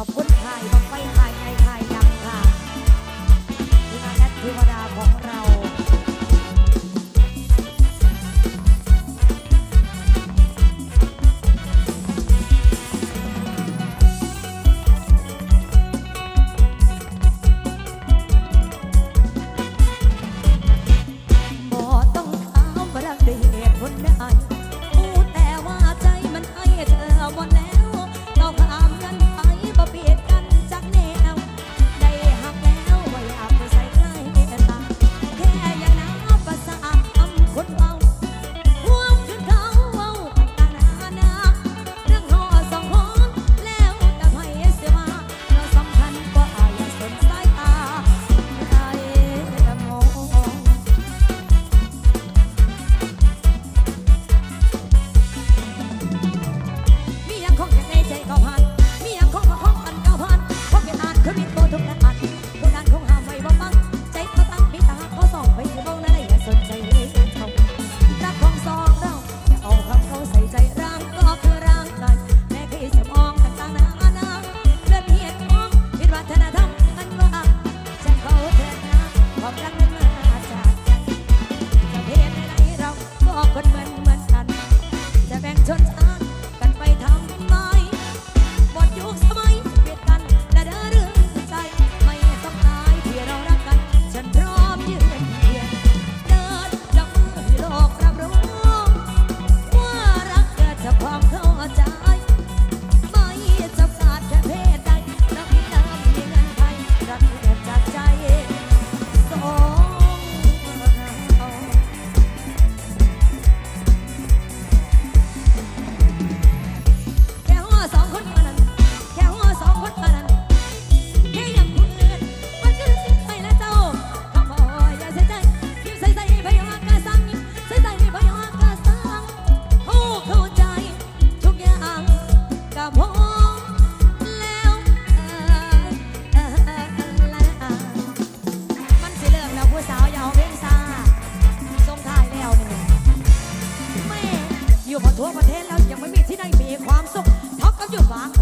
ขอบคุณไทยบังไฟไทย 我在。 อยู่บนทั่วประเทศแล้วยังไม่มีที่ไหนมีความสุขเท่ากับอยู่บางโค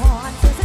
หอน